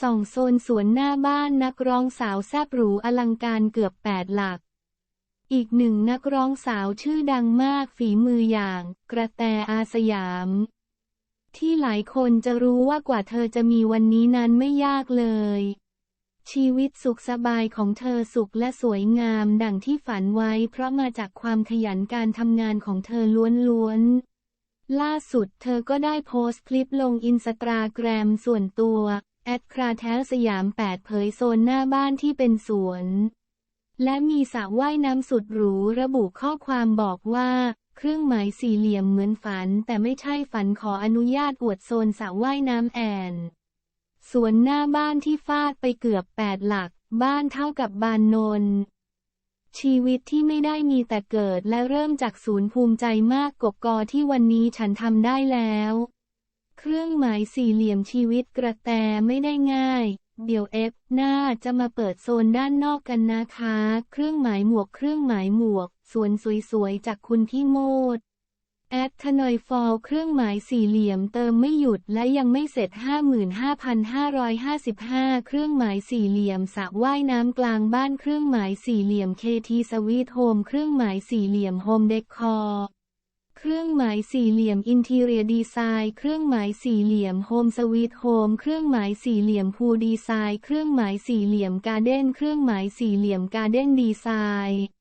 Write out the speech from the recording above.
ส่องโซนสวนหน้าบ้านนักร้องสาวแซบหรูอลังการเกือบแปดหลัก อีกหนึ่งนักร้องสาวชื่อดังมากฝีมืออย่าง กระแตอาสยาม ที่หลายคนจะรู้ว่ากว่าเธอจะมีวันนี้นั้นไม่ยากเลย ชีวิตสุขสบายของเธอสุขและสวยงามดังที่ฝันไว้ เพราะมาจากความขยันการทำงานของเธอล้วนๆล่าสุดเธอก็ได้โพสต์คลิปลงอินสตาแกรมส่วนตัว แอดคราแทลสยาม 8 เผยโซนหน้าบ้านที่เป็นสวน และมีสระว่ายน้ำสุดหรูระบุข้อความบอกว่า เครื่องหมายสี่เหลี่ยมเหมือนฝัน แต่ไม่ใช่ฝันขออนุญาตอวดโซนสระว่ายน้ำแอนสวนหน้าบ้านที่ฟาดไปเกือบแปดหลัก บ้านเท่ากับบานนนชีวิตที่ไม่ได้มีแต่เกิดและเริ่มจากศูนย์ภูมิใจมากกบกอที่วันนี้ฉันทำได้แล้ว เครื่องหมายสี่เหลี่ยมชีวิตกระแตไม่ได้ง่าย เดี๋ยวเอฟหน้าจะมาเปิดโซนด้านนอกกันนะคะ เครื่องหมายหมวกเครื่องหมายหมวก สวนสวยๆ จากคุณพี่โมดแอดทนอยฟอลเครื่องหมายสี่เหลี่ยมเติมไม่หยุดและยังไม่เสร็จ 55,555 เครื่องหมายสี่เหลี่ยมสระว่ายน้ำกลางบ้านเครื่องหมายสี่เหลี่ยม KT Sweet Home เครื่องหมายสี่เหลี่ยม Home Decor เครื่ เครื่องหมายสี่เหลี่ยมอินทีเรียดีไซน์เครื่องหมายสี่เหลี่ยมโฮมสวีทโฮมเครื่องหมายสี่เหลี่ยมพูดีไซน์เครื่องหมายสี่เหลี่ยมการ์เด้นเครื่องหมายสี่เหลี่ยมการ์เด้นดีไซน์